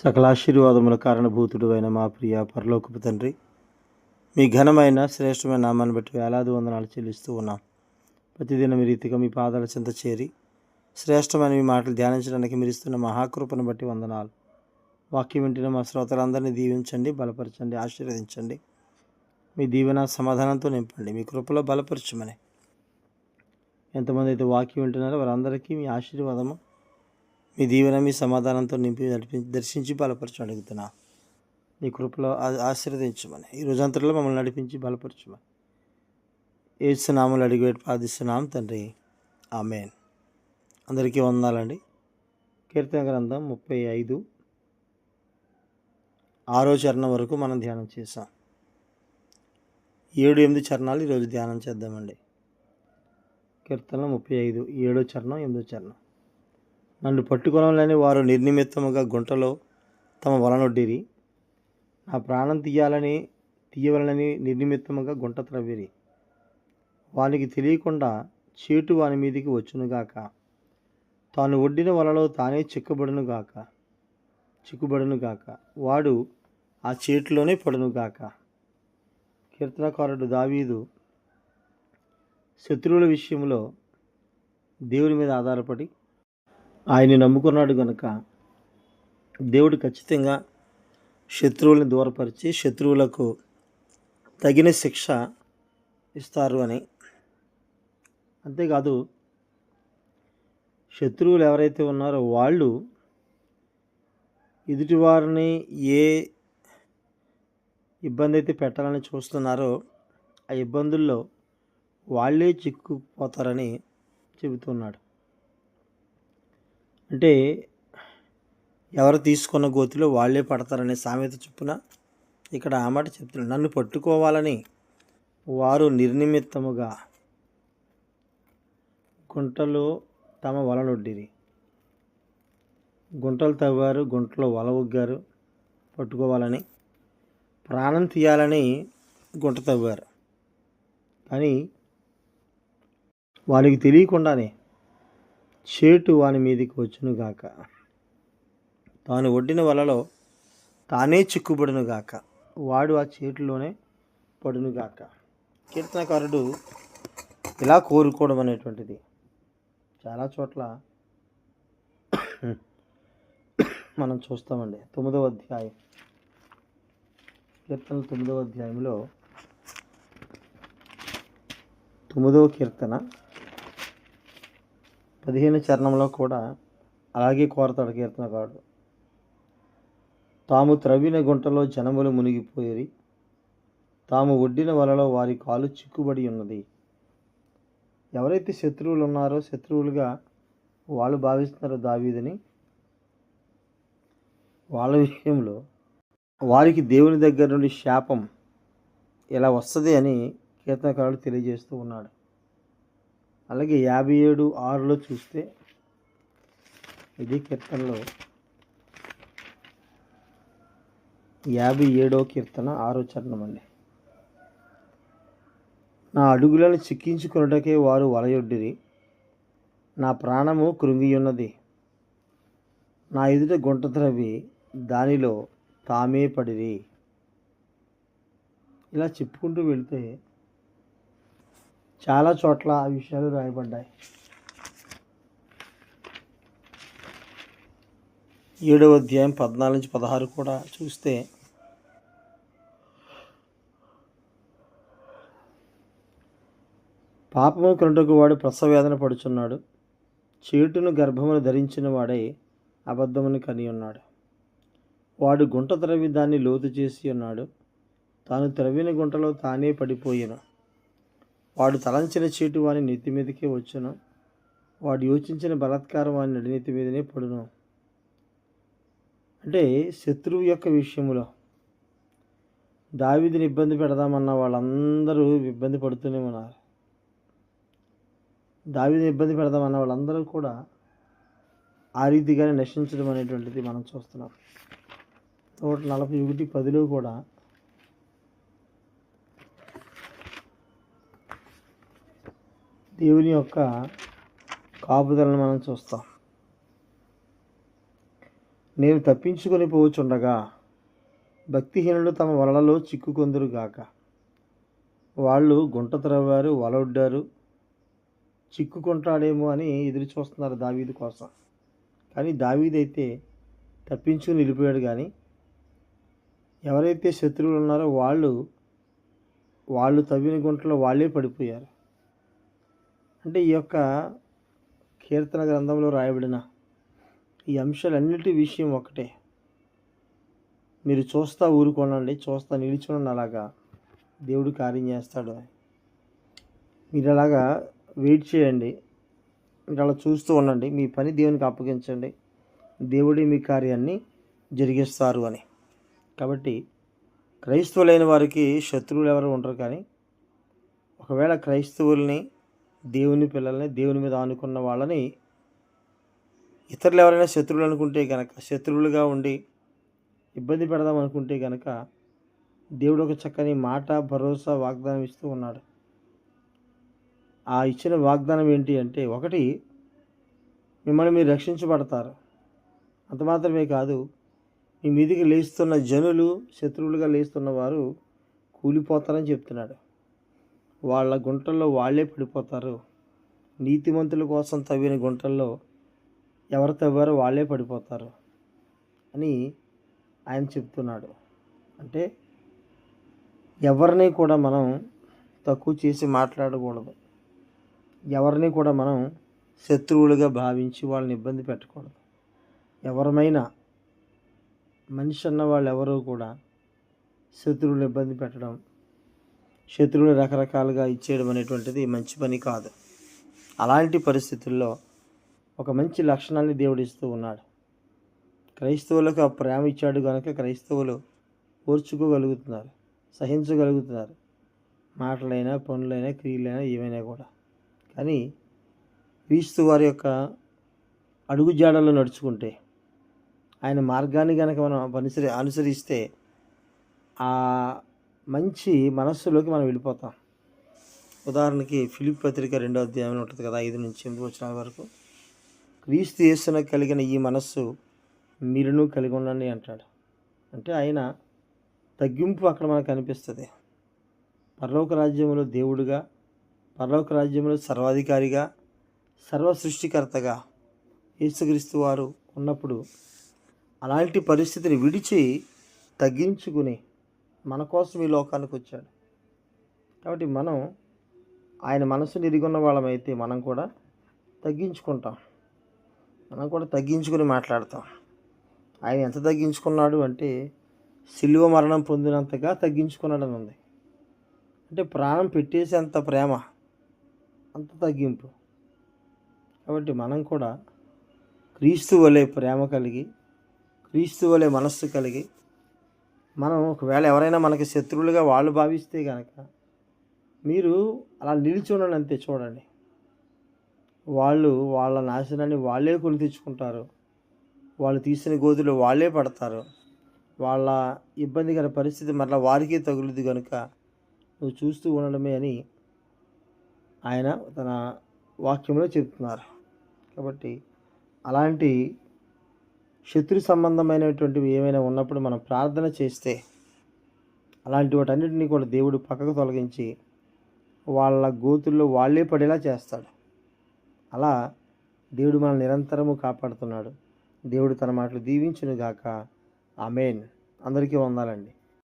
సకలాశీర్వాదముల కారణభూతుడు అయిన మా ప్రియ పరలోకపు తండ్రి మీ ఘనమైన శ్రేష్టమైన నామాన్ని బట్టి వేలాది వందనాలు చెల్లిస్తూ ఉన్నాం. ప్రతిదినం మీ రీతిగా మీ పాదాల చెంత చేరి శ్రేష్టమైన మీ మాటలు ధ్యానించడానికి మీరు ఇస్తున్న మహాకృపను బట్టి వందనాలు. వాక్యం వింటున్న మా శ్రోతలందరినీ దీవించండి బలపరచండి ఆశీర్వదించండి. మీ దీవెన సమాధానంతో నింపండి మీ కృపలో బలపరచమని. ఎంతమంది అయితే వాక్యం వింటున్నారో వారందరికీ మీ ఆశీర్వాదము మీ దీవెన మీ సమాధానంతో నింపి నడిపి దర్శించి బలపరచు అడుగుతున్నా. మీ కృపలో ఆశీర్వదించమని. ఈ రోజంతట్లో మమ్మల్ని నడిపించి బలపరచమని. ఏసునామలు అడిగి ప్రార్థిస్తున్నాం తండ్రి. ఆమెన్. అందరికీ వందాలండి కీర్తన గ్రంథం ముప్పై ఐదు. ఆరో చరణం వరకు మనం ధ్యానం చేసాం ఏడు ఎనిమిది చరణాలు ఈరోజు ధ్యానం చేద్దామండి. కీర్తన ముప్పై ఐదు. ఏడో చరణం ఎనిమిదో చరణం. నన్ను పట్టుకొనలేని వారు నిర్నిమిత్తముగా గుంటలో తమ వలనొడ్డిరి నా ప్రాణం తీయాలని తీయవలనని నిర్నిమిత్తముగా గుంట త్రవ్విరి. వానికి తెలియకుండా చేటు వాని మీదికి వచ్చునుగాక. తాను ఒడ్డిన వలలో తానే చిక్కబడునుగాక. చిక్కుబడునుగాక. వాడు ఆ చేతిలోనే పడునుగాక. కీర్తనకారుడు దావీదు శత్రువుల విషయంలో దేవుని మీద ఆధారపడి ఆయన్ని నమ్ముకున్నాడు గనుక దేవుడు ఖచ్చితంగా శత్రువుల్ని దూరపరిచి శత్రువులకు తగిన శిక్ష ఇస్తారు అని. అంతేకాదు శత్రువులు ఎవరైతే ఉన్నారో వాళ్ళు ఎదుటివారిని ఏ ఇబ్బంది అయితే పెట్టాలని చూస్తున్నారో ఆ ఇబ్బందుల్లో వాళ్ళే చిక్కుపోతారని చెబుతున్నాడు. అంటే ఎవరు తీసుకున్న గోతిలో వాళ్ళే పడతారనే సామెత చొప్పున ఇక్కడ ఆ మాట చెప్తున్నాడు. నన్ను పట్టుకోవాలని వారు నిర్నిమిత్తముగా గుంటలో తమ వలనొడ్డిరి గుంటలు తవ్వారు గుంటలో వల ఉగ్గారు పట్టుకోవాలని ప్రాణం తీయాలని గుంట తవ్వారు. కానీ వారికి తెలియకుండానే చేటు వాని మీదికి వచ్చునుగాక తాను ఒడ్డిన వలలో తానే చిక్కుబడునుగాక వాడు ఆ చేతిలోనే పడునుగాక కీర్తనకారుడు ఇలా కోరుకోవడం అనేటువంటిది. చాలా చోట్ల మనం చూస్తామండి. తొమ్మిదవ అధ్యాయం. కీర్తన తొమ్మిదవ అధ్యాయంలో తొమ్మిదవ కీర్తన. పదిహేను చరణంలో కూడా అలాగే కోరతాడు కీర్తనకారుడు తాము త్రవ్విన గుంటలో జనములు మునిగిపోయి తాము ఒడ్డిన వలలో వారి కాలు చిక్కుబడి ఉన్నది. ఎవరైతే శత్రువులు ఉన్నారో శత్రువులుగా వాళ్ళు భావిస్తున్నారో దావీదని. వాళ్ళ విషయంలో వారికి దేవుని దగ్గర నుండి శాపం ఇలా వస్తుంది అని కీర్తనకారుడు తెలియజేస్తూ ఉన్నాడు. అలాగే యాభై ఏడు ఆరులో చూస్తే ఇది కీర్తనలో యాభై ఏడో కీర్తన ఆరో చరణం అండి. నా అడుగులను చిక్కించుకొనుటకే వారు వలయొడ్డిరి. నా ప్రాణము కృంగియున్నది. నా ఎదుట గుంట త్రవి దానిలో తామే పడిరి. ఇలా చెప్పుకుంటూ వెళ్తే చాలా చోట్ల ఆ విషయాలు రాయబడ్డాయి. ఏడవ అధ్యాయం పద్నాలుగు నుంచి పదహారు కూడా చూస్తే పాపము కనుటకు వాడు ప్రసవేదన పడుచున్నాడు. చేటును గర్భమును ధరించిన వాడై అబద్ధమును కని ఉన్నాడు. వాడు గుంట త్రవి దాన్ని లోతు చేసి ఉన్నాడు. తాను త్రవ్విన గుంటలో తానే పడిపోయాను. వాడు తలంచిన చీటు వాని నెత్తి మీదకే వచ్చును. వాడు యోచించిన బలాత్కారం వాని నడినెత్తి మీదనే పడును. అంటే శత్రువు యొక్క విషయంలో దావిదిని ఇబ్బంది పెడదామన్న వాళ్ళందరూ ఇబ్బంది పడుతూనే ఉన్నారు. దావిదిని ఇబ్బంది పెడదామన్న వాళ్ళందరూ కూడా ఆ రీతిగానే నశించడం అనేటువంటిది మనం చూస్తున్నాం. నూట నలభై ఒకటి పదిలో కూడా దేవుని యొక్క కాపుదలను మనం చూస్తాం. నేను తప్పించుకొని పోవచ్చుండగా భక్తిహీనులు తమ వలలలో చిక్కుకొందురుగాక వాళ్ళు గుంట త్రవ్వారు వలొడ్డారు చిక్కుకుంటాడేమో అని ఎదురు చూస్తున్నారు దావీదు కోసం. కానీ దావీదైతే తప్పించుకుని నిలిపోయాడు కానీ ఎవరైతే శత్రువులు ఉన్నారో వాళ్ళు వాళ్ళు తవ్విన గుంటలో వాళ్ళే పడిపోయారు. అంటే ఈ యొక్క కీర్తన గ్రంథంలో రాయబడిన ఈ అంశాలన్నిటి విషయం ఒకటే. మీరు చూస్తా ఊరుకోనండి చూస్తా నిలిచునండి అలాగా దేవుడు కార్యం చేస్తాడు మీరు అలాగా వెయిట్ చేయండి మీరు అలా చూస్తూ ఉండండి మీ పని దేవునికి అప్పగించండి దేవుడే మీ కార్యాన్ని జరిగిస్తారు అని. కాబట్టి క్రైస్తవులైన వారికి శత్రువులు ఎవరు ఉండరు కానీ ఒకవేళ క్రైస్తవుల్ని దేవుని పిల్లల్ని దేవుని మీద ఆనుకున్న వాళ్ళని ఇతరులు ఎవరైనా శత్రువులు అనుకుంటే కనుక శత్రువులుగా ఉండి ఇబ్బంది పెడదాం అనుకుంటే కనుక దేవుడు ఒక చక్కని మాట భరోసా వాగ్దానం ఇస్తూ ఉన్నాడు. ఆ ఇచ్చిన వాగ్దానం ఏంటి అంటే ఒకటి మిమ్మల్ని మీరు రక్షించబడతారు. అంత మాత్రమే కాదు మీ మీదికి లేస్తున్న జనులు శత్రువులుగా లేస్తున్న వారు కూలిపోతారని చెప్తున్నాడు. వాళ్ళ గుంటల్లో వాళ్ళే పడిపోతారు. నీతిమంతుల కోసం తవ్విన గుంటల్లో ఎవరు తవ్వారో వాళ్ళే పడిపోతారు అని ఆయన చెప్తున్నాడు. అంటే ఎవరిని కూడా మనం తక్కువ చేసి మాట్లాడకూడదు. ఎవరిని కూడా మనం శత్రువులుగా భావించి వాళ్ళని ఇబ్బంది పెట్టకూడదు. ఎవరమైనా మనిషి అన్న వాళ్ళు ఎవరూ కూడా శత్రువులు ఇబ్బంది పెట్టడం శత్రువులు రకరకాలుగా ఇచ్చేయడం అనేటువంటిది మంచి పని కాదు. అలాంటి పరిస్థితుల్లో ఒక మంచి లక్షణాన్ని దేవుడిస్తూ ఉన్నాడు. క్రైస్తవులకు ఆ ప్రేమ ఇచ్చాడు కనుక క్రైస్తవులు ఓర్చుకోగలుగుతున్నారు సహించగలుగుతున్నారు. మాటలైనా పనులైనా క్రియలైనా ఏమైనా కూడా. కానీ క్రీస్తు వారి యొక్క అడుగుజాడల్లో నడుచుకుంటే ఆయన మార్గాన్ని కనుక మనం అనుసరి అనుసరిస్తే ఆ మంచి మనస్సులోకి మనం వెళ్ళిపోతాం. ఉదాహరణకి ఫిలిప్ పత్రిక రెండో అధ్యాయం ఉంటుంది కదా ఐదు నుంచి ఎనిమిది వచ్చిన వరకు. క్రీస్తు యేసున కలిగిన ఈ మనస్సు మీరును కలిగి ఉండండి అంటాడు. అంటే ఆయన తగ్గింపు అక్కడ మనకు కనిపిస్తుంది పరలోక రాజ్యంలో దేవుడుగా పరలోక రాజ్యంలో సర్వాధికారిగా సర్వ సృష్టికర్తగా యేసుక్రీస్తు వారు ఉన్నప్పుడు అలాంటి పరిస్థితిని విడిచి తగ్గించుకుని మన కోసం ఈ లోకానికి వచ్చాడు. కాబట్టి మనం ఆయన మనసు నిరిగొన్న వాళ్ళమైతే మనం కూడా తగ్గించుకుంటాం. మనం కూడా తగ్గించుకుని మాట్లాడతాం. ఆయన ఎంత తగ్గించుకున్నాడు అంటే సిలువ మరణం పొందినంతగా తగ్గించుకున్నాడని ఉంది అంటే ప్రాణం పెట్టేసేంత ప్రేమ అంత తగ్గింపు. కాబట్టి మనం కూడా క్రీస్తు వలె ప్రేమ కలిగి క్రీస్తు వలె మనస్సు కలిగి మనం ఒకవేళ ఎవరైనా మనకి శత్రువులుగా వాళ్ళు భావిస్తే కనుక మీరు అలా నిలిచి ఉండండి అంతే చూడండి. వాళ్ళు వాళ్ళ నాశనాన్ని వాళ్ళే కొని తెచ్చుకుంటారు. వాళ్ళు తీసిన గోతులు వాళ్ళే పడతారు. వాళ్ళ ఇబ్బందికర పరిస్థితి మరలా వారికే తగులుది కనుక నువ్వు చూస్తూ ఉండడమే అని ఆయన తన వాక్యంలో చెప్తున్నారు. కాబట్టి అలాంటి శత్రు సంబంధమైనటువంటివి ఏమైనా ఉన్నప్పుడు మనం ప్రార్థన చేస్తే అలాంటి వాటన్నిటిని కూడా దేవుడు పక్కకు తొలగించి వాళ్ళ గోతుల్లో వాళ్ళే పడేలా చేస్తాడు. అలా దేవుడు మనల్ని నిరంతరము కాపాడుతున్నాడు. దేవుడు తన మాటలు దీవించునుగాక. ఆమెన్. అందరికీ వందాలండి.